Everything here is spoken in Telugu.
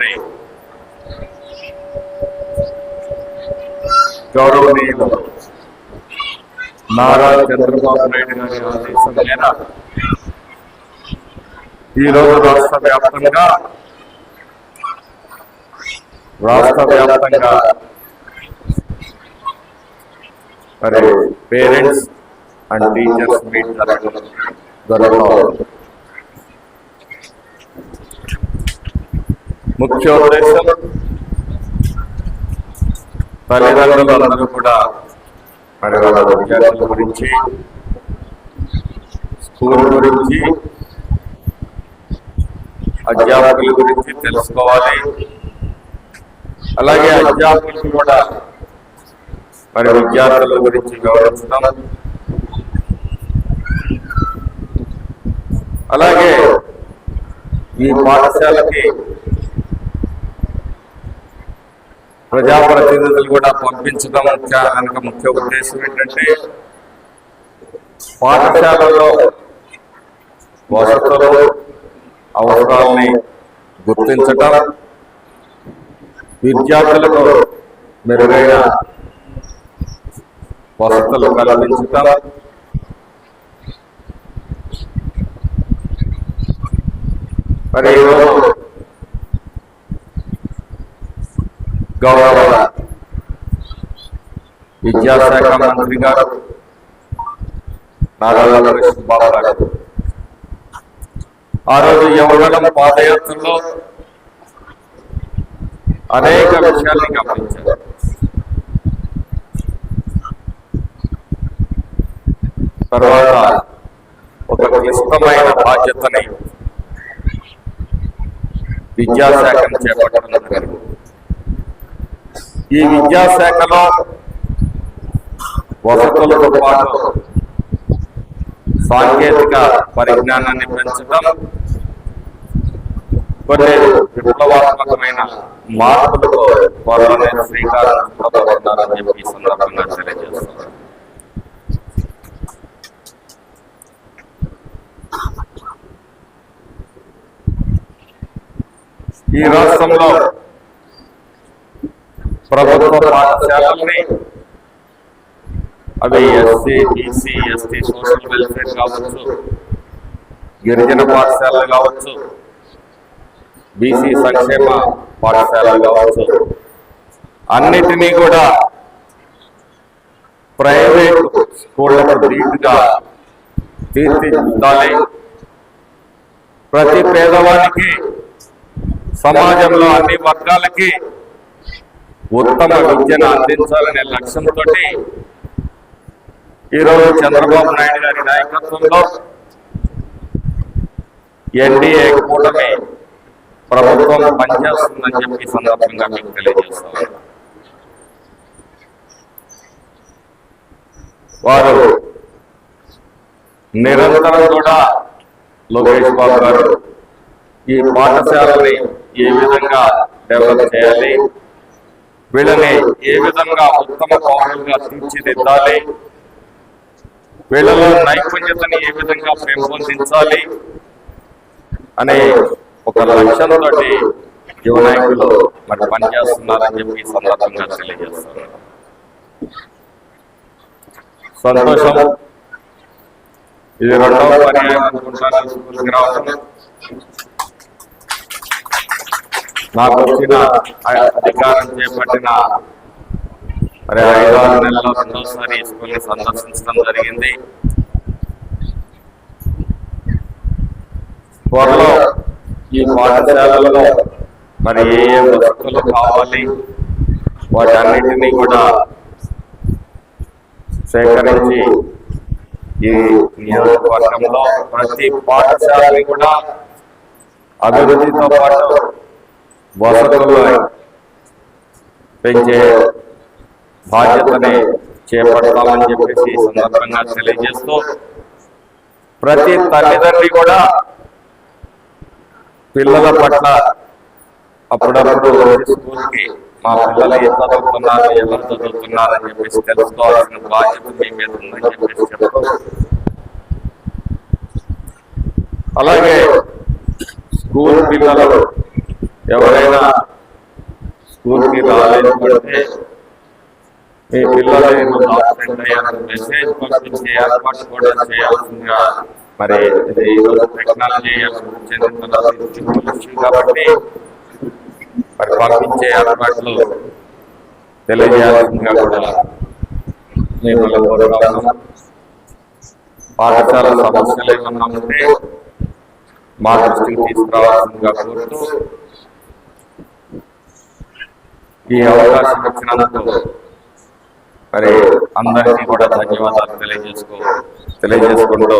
ముఖ్యమంత్రి గౌరవనీయులు నారా చంద్రబాబు నాయుడు గారి ఆదేశం మేర ఈరోజు రాష్ట్ర వ్యాప్తంగా రాష్ట్ర వ్యాప్తంగా మరి పేరెంట్స్ అండ్ టీచర్స్ మీట్ జరగడం జరగడం ముఖ్యోద్దేశం. ముఖ్య తల్లిదండ్రులు అందరూ కూడా మరి వాళ్ళ విద్యార్థుల గురించి స్కూల్ గురించి అధ్యాపకుల గురించి తెలుసుకోవాలి. అలాగే అధ్యాపకులు కూడా మరి విద్యార్థుల గురించి వివరించడం అలాగే ఈ పాఠశాలకి ప్రజాప్రతినిధులు కూడా పంపించడం ముఖ్య కనుక ముఖ్య ఉద్దేశం ఏంటంటే పాఠశాలలో వసతులు అవసరాలని గుర్తించటం విద్యార్థులకు మెరుగైన వసతులు కల్పించటం మరి ఈరోజు గౌరవ విద్యాశాఖ మంత్రి గారు నారా లోకేష్ బాబు గారు ఆ రోజు యువగలం పాదయాత్రలో అనేక విషయాల్ని గమనించారు. తర్వాత ఒక క్లిష్టమైన బాధ్యతని విద్యాశాఖను చేపట్టడం జరిగింది. ఈ విద్యాశాఖలో వసతులతో పాటు సాంకేతిక పరిజ్ఞానాన్ని పెంచడం కొన్ని విప్లవాత్మకమైన మార్పులకు త్వరలోనే శ్రీకారం చుట్టబోతున్నారని చెప్పి ఈ సందర్భంగా తెలియజేస్తున్నారు. ఈ రాష్ట్రంలో ప్రభుత్వ పాఠశాలని అవి SC BC ST social welfare కావచ్చు గిరిజన పాఠశాలలు కావచ్చు బీసీ సంక్షేమ పాఠశాలలు కావచ్చు అన్నిటినీ కూడా ప్రైవేట్ స్కూళ్ళకు రీతిగా తీర్చిదిద్దాలి. ప్రతి పేదవానికి సమాజంలో అన్ని వర్గాలకి ఉత్తమ విద్యను అందించాలనే లక్ష్యంతో ఈరోజు చంద్రబాబు నాయుడు గారి నాయకత్వంలో ఎన్డీఏ కూటమి ప్రభుత్వం పనిచేస్తుందని చెప్పి సందర్భంగా మీకు తెలియజేస్తాను. వారు నిరంతరం కూడా లోకేష్ బాబు గారు ఈ పాఠశాలని ఏ విధంగా డెవలప్ చేయాలి వీళ్ళని ఏ విధంగా ఉత్తమ పౌరులుగా తీర్చిదిద్దాలి? వీళ్ళలో నైపుణ్యతని ఏ విధంగా పెంపొందించాలి? అనే ఒక లక్ష్యంతో యువ నాయకులు మరి పనిచేస్తున్నారని చెప్పి ఈ సందర్భంగా తెలియజేస్తున్నారు సంతోషం. ఇది రెండవ పర్యాయం అనుకుంటాను. రావడం నాకు వచ్చిన అధికారం చేపట్టిన మరి ఐదు ఆరు నెలలో రెండోసారి ఈ స్కూల్ని సందర్శించడం జరిగింది. త్వరలో ఈ పాఠశాలలో మరి ఏ ఏ వస్తువులు కావాలి వాటన్నిటినీ కూడా సేకరించి ఈ నియోజకవర్గంలో ప్రతి పాఠశాలని కూడా అభివృద్ధితో పాటు వసతులు పెంచే బాధ్యతని చేపడతామని చెప్పేసి సందర్భంగా తెలియజేస్తూ ప్రతి తల్లిదండ్రి కూడా పిల్లల పట్ల అప్పుడప్పుడు స్కూల్కి మా పిల్లలు ఎంత చదువుతున్నారు ఎలా చదువుతున్నారు అని చెప్పేసి తెలుసుకోవాల్సిన బాధ్యత మీ మీద ఉందని చెప్పేసి చెప్తూ అలాగే స్కూల్ పిల్లలు ఎవరైనా స్కూల్కి రాలేదు మీ పిల్లలు ఏమన్నా absent మెసేజ్ పంపించే ఏర్పాటు కూడా చేయాల్సిందిగా మరి ఈరోజు టెక్నాలజీ చెందిన కాబట్టి మరి పంపించే ఏర్పాట్లు తెలియజేయాల్సిందిగా కూడా మిమ్మల్ని కోరుతా పాఠశాల సమస్యలు ఏమన్నా ఉంటే మా దృష్టికి తీసుకురావాల్సిందిగా కోరుతూ ఈ అవకాశం ఇచ్చినందుకు మరి అందరికీ కూడా ధన్యవాదాలు తెలియజేసుకో తెలియజేసుకుంటూ